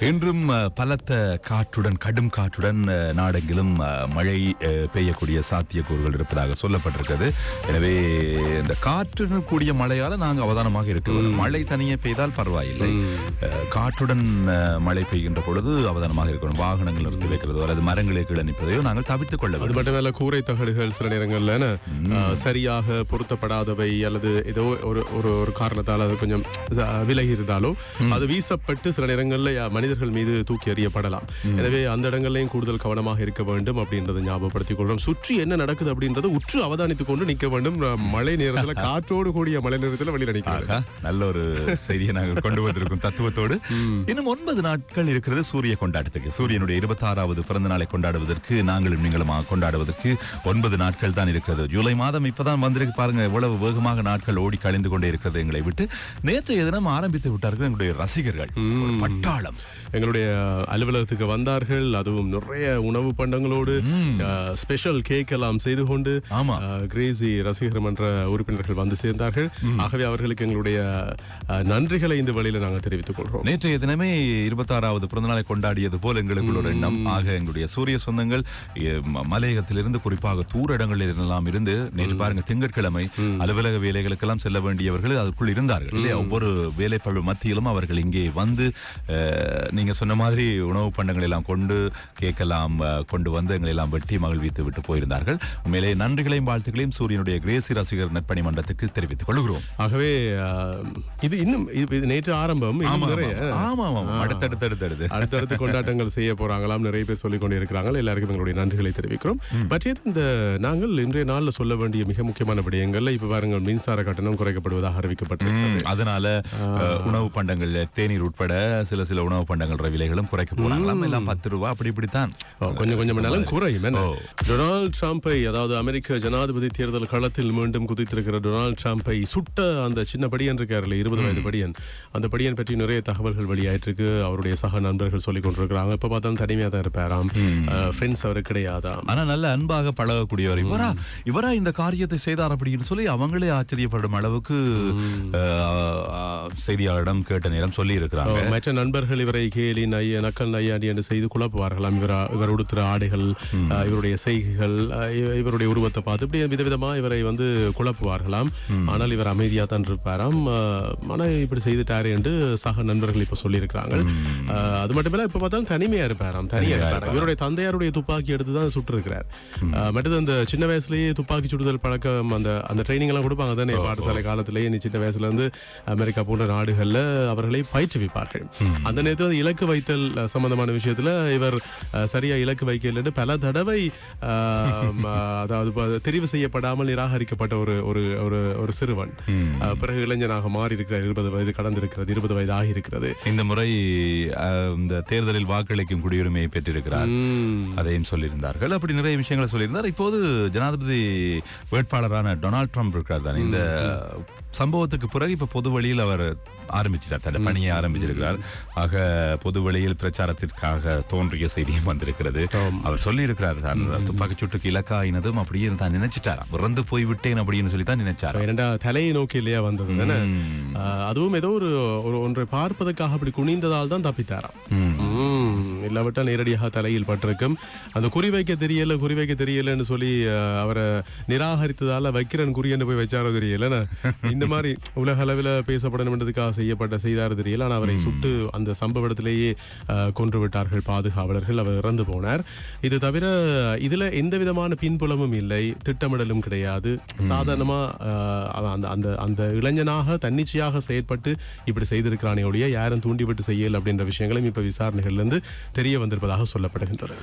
இன்றும் பலத்த காற்றுடன் கடும் காற்றுடன் நாடெங்கிலும் மழை பெய்யக்கூடிய சாத்தியக்கூறுகள் இருப்பதாக சொல்லப்பட்டிருக்கிறது. எனவே இந்த காற்றுடன் கூடிய மழையால நாங்கள் அவதானமாக இருக்க வேண்டும். மழை தனியே பெய்தால் பரவாயில்லை. காற்றுடன் மழை பெய்கின்ற பொழுது அவதானமாக இருக்கணும் வாகனங்கள் நிறுத்தி வைக்கிறதோ அல்லது மரங்களை கீழணிப்பதையோ நாங்கள் தவிர்த்துக் கொள்ள அது மட்டுமல்ல கூரை தகடுகள் சில நேரங்கள்ல சரியாக பொருத்தப்படாதவை அல்லது ஏதோ ஒரு ஒரு ஒரு காரணத்தால் அது கொஞ்சம் விலகி இருந்தாலோ அது வீசப்பட்டு சில நேரங்கள்ல யா- மனிதர்கள் மீது தூக்கி எறியப்படலாம். எனவே அந்த இடங்கள்லயும் கூடுதல் கவனமாக இருக்க வேண்டும் அப்படின்றத ஞாபகப்படுத்திக் கொள்றோம். சுற்றி என்ன நடக்குது அப்படின்றத உற்று அவதானித்துக் கொண்டு நிக்க வேண்டும். மழை நேரத்துல காற்றோடு கூடிய மழை நேரத்துல வெளியில நிக்கிறது. ஆகா, நல்ல ஒரு செய்தியை நாங்கள் கொண்டு வந்திருக்கும் தத்துவத்தோடு. இன்னும் ஒன்பது நாட்கள் இருக்கிறது சூரிய கொண்டாட்டத்துக்கு. சூரியனுடைய இருபத்தி ஆறாவது பிறந்த நாளை கொண்டாடுவதற்கு நாங்களும் நீங்களுமாக கொண்டாடுவதற்கு ஒன்பது நாட்கள் தான் இருக்கிறது. ஜூலை மாதம் இப்பதான் வந்திருக்கு பாருங்க எவ்வளவு வேகமாக நாட்கள் ஓடி கழிந்து கொண்டே இருக்கிறது எங்களை விட்டு. நேற்றைய தினம் ஆரம்பித்து விட்டார்கள் எங்களுடைய ரசிகர்கள். பட்டாளம். எங்களுடைய அலுவலகத்துக்கு வந்தார்கள். அதுவும் நிறைய உணவு பண்டங்களோடு ஸ்பெஷல் கேக் எல்லாம் செய்து கொண்டு கிரேசி ரசிகர் மன்ற உறுப்பினர்கள் வந்து சேர்ந்தார்கள். ஆகவே அவர்களுக்கு எங்களுடைய நன்றிகளை இந்த வழியில நாங்கள் தெரிவித்துக் கொள்கிறோம். நேற்றைய தினமே இருபத்தாறாவது பிறந்தநாளை கொண்டாடியது போல் எங்களுக்குள்ள ஒரு எண்ணம். ஆக எங்களுடைய சூரிய சொந்தங்கள் மலையகத்திலிருந்து குறிப்பாக தூர இடங்களில் இருந்தெல்லாம் இருந்து நேற்று பாருங்க திங்கட்கிழமை அலுவலக வேலைகளுக்கெல்லாம் செல்ல வேண்டியவர்கள் அதற்குள் இருந்தார்கள். இல்லையா? ஒவ்வொரு வேலைப்பழு மத்தியிலும் அவர்கள் இங்கே வந்து அஹ், நீங்க சொன்ன மாதிரி உணவு பண்டங்களை எல்லாம் கொண்டு கேக்கெல்லாம் அஹ், கொண்டு வந்து எங்களை எல்லாம் வெட்டி மகிழ்வித்து விட்டு போயிருந்தார்கள். உண்மையிலே நன்றிகளையும் வாழ்த்துக்களையும் சூரியனுடைய கிரேசி ரசிகர் நட்பணி மன்றத்துக்கு தெரிவித்துக் கொள்கிறோம். ஆகவே இது இன்னும் இது நேற்று ஆரம்பம் நிறைய. ஆமா ஆமா அடுத்தடுத்து அடுத்தடுத்து. அடுத்தடுத்து கொண்டாட்டங்கள் செய்ய போறாங்களாம் நிறைய பேர் சொல்லிக் கொண்டு இருக்கிறாங்க எல்லாருக்கும் எங்களுடைய நன்றிகளை தெரிவிக்கிறோம். மற்றது இந்த நாங்கள் இன்றைய நாள்ல சொல்ல வேண்டிய மிக முக்கியமான விடயங்கள்ல இப்ப பாருங்கள் மின்சார கட்டணம் குறைக்கப்படுவதாக அறிவிக்கப்பட்டிருக்கிறது. அதனால உணவு பண்டங்கள்ல தேநீர் உட்பட சில சில உணவு பண்டங்கள் விலைகளும் குறைக்க போறாங்களாம் எல்லாம் பத்து ரூபா அப்படி இப்படித்தான். கொஞ்சம் கொஞ்சம் குறையும். டொனால்ட் ட்ரம்ப்பை அதாவது அமெரிக்க ஜனாதிபதி தேர்தல் களத்தில் மீண்டும் குதித்திருக்கிற டொனால்ட் ட்ரம்ப்பை சுட்ட அந்த சின்ன படியன் இருக்காருல்ல இருபது வயது படியன். அந்த படியன் பற்றி நிறைய தகவல்கள் வெளியாயிட்டு இருக்கு அவருடைய சக நண்பர்கள் சொல்லிக் கொண்டிருக்கிறாங்க. இப்ப பார்த்தாலும் தனிமையா தான் இருப்பாராம். ஃப்ரெண்ட்ஸ் அவர் கிடையாதாம். ஆனா நல்ல அன்பாக பழகக்கூடியவர். இவரா இவரா இந்த காரியத்தை செய்தார் அப்படின்னு சொல்லி அவங்களே ஆச்சரியப்படும் அளவுக்கு செய்தியாளரிடம் கேட்ட நேரம் சொல்லி இருக்கிறாங்க மற்ற நண்பர்கள் இவரை கேலி நைய நக்கல் நையாண்டி என்று செய்து குழப்புவார்களாம். இவர் இவர் உடுத்துற ஆடைகள் இவருடைய செய்கைகள் இவருடைய உருவத்தை பார்த்து இப்படி விதவிதமா இவரை வந்து குழப்புவார்களாம். ஆனால் இவர் அமைதியா தான் இருப்பாராம். அஹ், ஆனா இப்படி செய்துட்டாரு என்று சக நண்பர்கள் இப்ப சொல்லியிருக்கிறாங்க அது மட்டுமில்ல இப்ப பார்த்தாலும் தனிமையா இருப்பாராம் தனியா இருப்பாராம். இவருடைய தந்தையாருடைய துப்பாக்கி எடுத்து தான் சுட்டிருக்கிறார். மற்றது அந்த சின்ன வயசுலயே துப்பாக்கி சுடுதல் பழக்கம் அந்த அந்த ட்ரைனிங் எல்லாம் கொடுப்பாங்க தானே பாடசாலை காலத்திலேயே நீ சின்ன வயசுல இருந்து அமெரிக்கா போன்ற நாடுகள்ல அவர்களை பயிற்றுவிப்பார்கள். அந்த நேரத்தில் அந்த இலக்கு வைத்தல் சம்பந்தமான விஷயத்துல இவர் அஹ், சரியா இலக்கு வைக்கலன்னு பல தடவை அதாவது தெரிவு செய்யப்படாமல் நிராகரிக்கப்பட்ட ஒரு ஒரு ஒரு ஒரு சிறுவன். பிறகு இளைஞனாக மாறி இருக்கிறார் இருபது வயது கடந்திருக்கிறது இருபது வயது ஆகி இருக்கிறது இந்த முறை இந்த தேர்தலில் வாக்களிக்கும் குடியுரிமையை பெற்றிருக்கிறார். அதையும் சொல்லியிருந்தார்கள். அப்படி நிறைய விஷயங்களை சொல்லியிருந்தார். இப்போது ஜனாதிபதி வேட்பாளரான டொனால்ட் ட்ரம்ப் இருக்கிறார் தானே. இந்த சம்பவத்துக்கு பிறகு இப்ப பொது வழியில் அவர் ஆரம்பிச்சிட்டார். தன்னை பணியை ஆரம்பிச்சிருக்கிறார். ஆக பொது வழியில் பிரச்சாரத்திற்காக தோன்றிய செய்தியும் வந்திருக்கிறது. அவர் சொல்லி இருக்கிறார் தான் துப்பாக்கிச் சூட்டுக்கு இலக்காயினதும் அப்படியே தான் நினைச்சிட்டாராம். இறந்து போய் விட்டேன் அப்படின்னு சொல்லி தான் நினைச்சார் இரண்டா தலையை நோக்கி இல்லையா வந்தது அதுவும் ஏதோ ஒரு ஒரு ஒன்றை பார்ப்பதற்காக அப்படி குனிந்ததால் தான் தப்பித்தாராம். இல்லாவிட்டால் நேரடியாக தலையில் பட்டிருக்கும். அந்த குறி வைக்க தெரியல குறி வைக்க தெரியலன்னு சொல்லி அவரை நிராகரித்ததால வைக்கிறன் குறியன்னு போய் வச்சாரோ தெரியல. இந்த மாதிரி உலக அளவில் பேசப்படணுன்றதுக்காக செய்யப்பட்ட செய்தார் தெரியல. ஆனால் அவரை சுட்டு அந்த சம்பவ இடத்திலேயே அஹ், கொன்று விட்டார்கள் பாதுகாவலர்கள். அவர் இறந்து போனார். இது தவிர இதுல எந்த விதமான பின்புலமும் இல்லை. திட்டமிடலும் கிடையாது. சாதாரணமா அஹ், அவன் அந்த அந்த அந்த இளைஞனாக தன்னிச்சையாக செயற்பட்டு இப்படி செய்திருக்கிறானே ஒழிய யாரும் தூண்டிவிட்டு செய்யல அப்படின்ற விஷயங்களும் இப்ப விசாரணைகள்ல இருந்து தெரிய வந்திருப்பதாக சொல்லப்படுகின்றது.